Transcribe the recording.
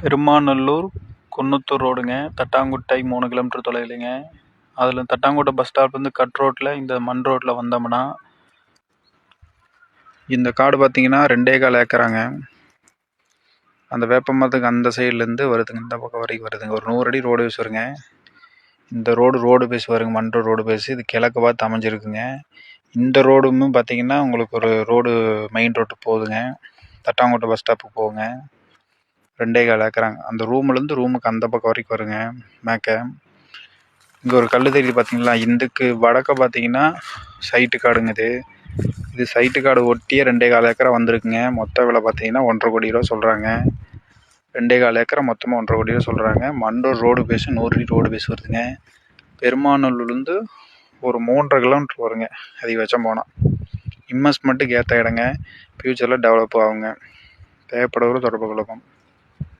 பெருமாநல்லூர் குன்னத்தூர் ரோடுங்க. தட்டாங்குட்டை மூணு கிலோமீட்டர் தொலைவிலைங்க அதில் தட்டாங்குட்டை பஸ் ஸ்டாப்லேருந்து கட் ரோட்டில் இந்த மண் ரோட்டில் வந்தோம்னா இந்த காடு பார்த்தீங்கன்னா ரெண்டே கால் ஏக்கராங்க. அந்த வேப்ப மரத்துக்கு அந்த சைட்லேருந்து வருதுங்க. இந்த பக்கம் வரைக்கும் வருதுங்க. ஒரு நூறு அடி ரோடு பேஸ் வருங்க இந்த ரோடு ரோடு பேஸ் வருங்க மண் ரோடு பேஸ் இது கிழக்கு பார்த்து அமைஞ்சிருக்குங்க. இந்த ரோடுமே பார்த்தீங்கன்னா உங்களுக்கு ஒரு ரோடு மெயின் ரோட்டு போகுதுங்க. தட்டாங்குட்டை பஸ் ஸ்டாப்புக்கு போகுங்க. ரெண்டே கால் ஏக்கராங்க அந்த ரூம்லேருந்து ரூமுக்கு அந்த பக்கம் வரைக்கும் வருங்க மேக்க இங்கே ஒரு கல் தெரியுது பார்த்தீங்களா இதுக்கு வடக்க பார்த்தீங்கன்னா சைட்டு காடுங்க இது. இது சைட்டு காடு ஒட்டியே ரெண்டே கால் ஏக்கரா வந்திருக்குங்க. மொத்த விலை பார்த்தீங்கன்னா ஒன்றரை கோடி ரூபா சொல்கிறாங்க ரெண்டே கால் ஏக்கரை மொத்தமாக ஒன்றரை கோடி ரூபா சொல்கிறாங்க மண்டூர் ரோடு பேஸ் நூறு அடி ரோடு பேஸ் வருதுங்க. பெருமாநல்லூர்லேருந்து ஒரு மூன்றரை கிலோமீட்டர் வருங்க அதிகபட்சம் போனால் இன்வெஸ்ட்மெண்ட்டுக்கு ஏற்ற இடங்க. ஃப்யூச்சரில் டெவலப் ஆகுங்க. தேவைப்படுறவரை தொடர்பு கொள்ளவும்.